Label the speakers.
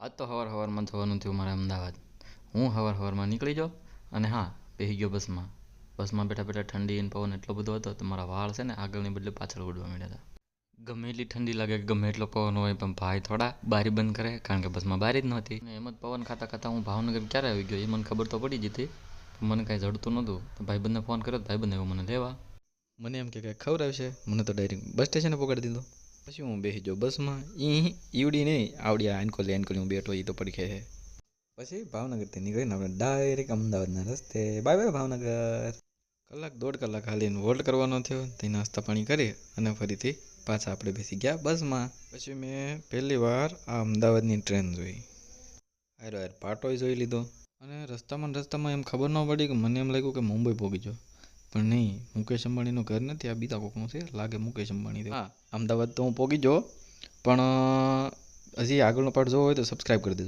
Speaker 1: આજ તો સવાર સવારમાં થવાનું થયું મારે અમદાવાદ. હું સવાર સવારમાં નીકળી જાઉં અને હા બેસી ગયો બસમાં. બસમાં બેઠા બેઠા ઠંડી અને પવન એટલો બધો હતો તો મારા વાળ છે ને આગળની બદલે પાછળ ઉડવા માંડ્યા હતા. ગમે એટલી ઠંડી લાગે ગમે એટલો પવન હોય પણ ભાઈ થોડા બારી બંધ કરે કારણ કે બસમાં બારી જ નહોતી. એમ જ પવન ખાતા ખાતા હું ભાવનગર ક્યારે આવી ગયો એ મને ખબર તો પડી જ હતી. મને કાંઈ જડતું નહોતું. તો ભાઈબંધને ફોન કર્યો ભાઈબંધ એવું મને લેવા. મને એમ કે ખબર આવશે? મને તો ડાયરેક્ટ બસ સ્ટેશને પકડી દીધો. પછી હું બેસી જો બસમાં. ઈ ઈવડી નહીં આવડી આનકોલી આનકોલી હું બેઠો એ તો પડી છે પછી ભાવનગરથી નીકળીને આપણે ડાયરેક્ટ અમદાવાદના રસ્તે. Bye bye Bhavnagar. કલાક દોઢ કલાક હાલીને હોલ્ડ કરવાનો થયો. તે નાસ્તા પાણી કરી અને ફરીથી પાછા આપણે બેસી ગયા બસમાં. પછી મેં પહેલી વાર આ અમદાવાદની ટ્રેન જોઈ. હારો યાર પાટોય જોઈ લીધો. અને રસ્તામાં રસ્તામાં એમ ખબર ન પડી કે મને એમ લાગ્યું કે મુંબઈ પહોંચી ગયો પણ નહીં મુકેશ અંબાણીનું ઘર નથી આ બીજા કોકનું છે લાગે મુકેશ અંબાણી હા. અમદાવાદ તો હું પહોંચી ગયો પણ હજી આગળનો પાર્ટ જોવો હોય તો સબસ્ક્રાઈબ કરી દેજો.